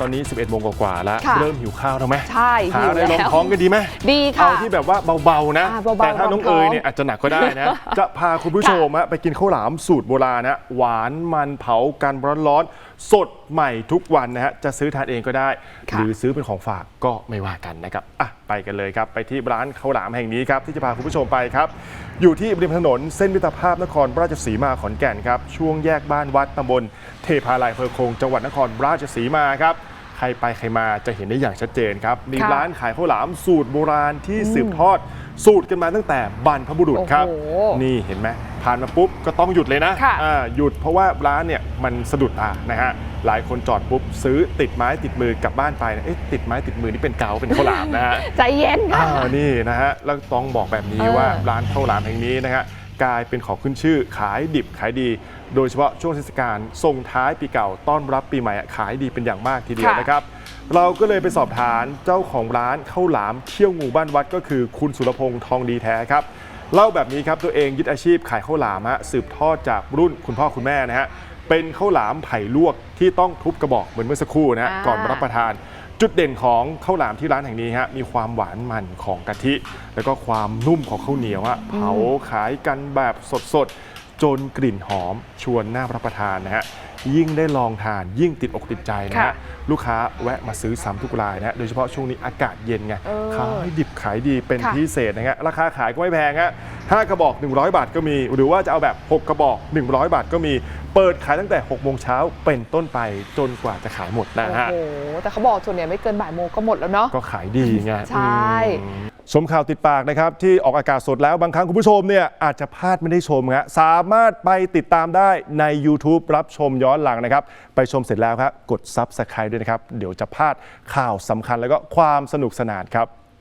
ตอนนี้ 11โมงกว่าๆแล้ว ค่ะเริ่มหิวข้าวแล้วไหมใช่หาหิวอะไรรองแล้วท้องกันดีไหมดีค่ะเอาที่แบบว่าเบาๆนะ อ่าเบาๆแต่ถ้าน้องรองท้เอ๋องยเนี่ยอาจจะหนักก็ได้นะ จะพาคุณผู้ชมอะไปกินข้าวหลามสูตรโบราณนะหวานมันเผากันร้อนๆสดใหม่ทุกวันนะฮะจะซื้อทานเองก็ได้ ค่ะ หรือซื้อเป็นของฝากก็ไม่ว่ากันนะครับอะไปกันเลยครับไปที่ร้านข้าวหลามแห่งนี้ครับที่จะพาคุณผู้ชมไปครับ อยู่ที่ริมถนนเส้นมิตรภาพนครราชสีมาขอนแก่นครับช่วงแยกบ้านวัดตำบลเทพาลัยอำเพอโคงจังหวัดนครราชสีมาครับ ใครไปใครมาจะเห็นได้อย่างชัดเจนครับ มีค่ะร้านขายข้าวหลามสูตรโบราณที่สืบทอดสูตรกันมาตั้งแต่บรรพบุรุษครับโอ้โหนี่เห็นไหมผ่านมาปุ๊บก็ต้องหยุดเลยนะค่ะอ่าหยุดเพราะว่าร้านเนี่ยมันสะดุดตานะฮะหลายคนจอดปุ๊บซื้อติดไม้ติดมือกลับบ้านไปนะเอ๊ะติดไม้ติดมือนี่เป็นเกาเป็นข้าวหลามนะฮะใจเย็นค่ะอ่านี่นะฮะแล้วต้องบอกแบบนี้เออว่าร้านข้าวหลามแห่งนี้นะฮะ กลายเป็นของขึ้นชื่อ ขายดิบขายดี โดยเฉพาะช่วงเทศกาลส่งท้ายปีเก่าต้อนรับปีใหม่อะขายดีเป็นอย่างมากทีเดียวค่ะนะครับ เราก็เลยไปสอบถามเจ้าของร้านข้าวหลามเขี้ยวงูบ้านวัดก็คือคุณสุรพงษ์ทองดีแท้ครับเล่าแบบนี้ครับตัวเองยึดอาชีพขายข้าวหลามฮะสืบทอดจากรุ่นคุณพ่อคุณแม่นะฮะเป็นข้าวหลามไผ่ลวกที่ต้องทุบกระบอกเหมือนเมื่อสักครู่นะฮะอ่าก่อนรับประทาน จุดเด่นของข้าวหลามที่ร้านแห่งนี้ฮะมีความหวานมันของกะทิ แล้วก็ความนุ่มของข้าวเหนียวอะเผาขายกันแบบสดๆ จนกลิ่นหอมชวนน่ารับประทานนะฮะยิ่งได้ลองทานยิ่งติดอกติดใจนะค่ะฮะลูกค้าแวะมาซื้อซ้ำทุกรายนะฮะโดยเฉพาะช่วงนี้อากาศเย็นไงเออขายดิบขายดีเป็นค่ะ พิเศษนะฮะราคาขายก็ไม่แพงฮะ ห้ากระบอก 100 บาทก็มี หรือว่าจะเอาแบบ 6 กระบอก 100 บาทก็มี เปิดขายตั้งแต่6โมงเช้าเป็นต้นไปจนกว่าจะขายหมดนะฮะ โอ้โห แต่เขาบอกส่วนใหญ่ไม่เกินบ่ายโมงก็หมดแล้วเนาะ ก็ขายดีไงใช่อืมชมข่าวติดปากนะครับ ที่ออกอากาศสดแล้วบางครั้งคุณผู้ชมเนี่ยอาจจะพลาดไม่ได้ชมฮะสามารถไปติดตามได้ใน YouTube รับชมย้อนหลังนะครับ ไปชมเสร็จแล้วครับกด Subscribe ด้วยนะครับ เดี๋ยวจะพลาดข่าวสำคัญแล้วก็ความสนุกสนานครับ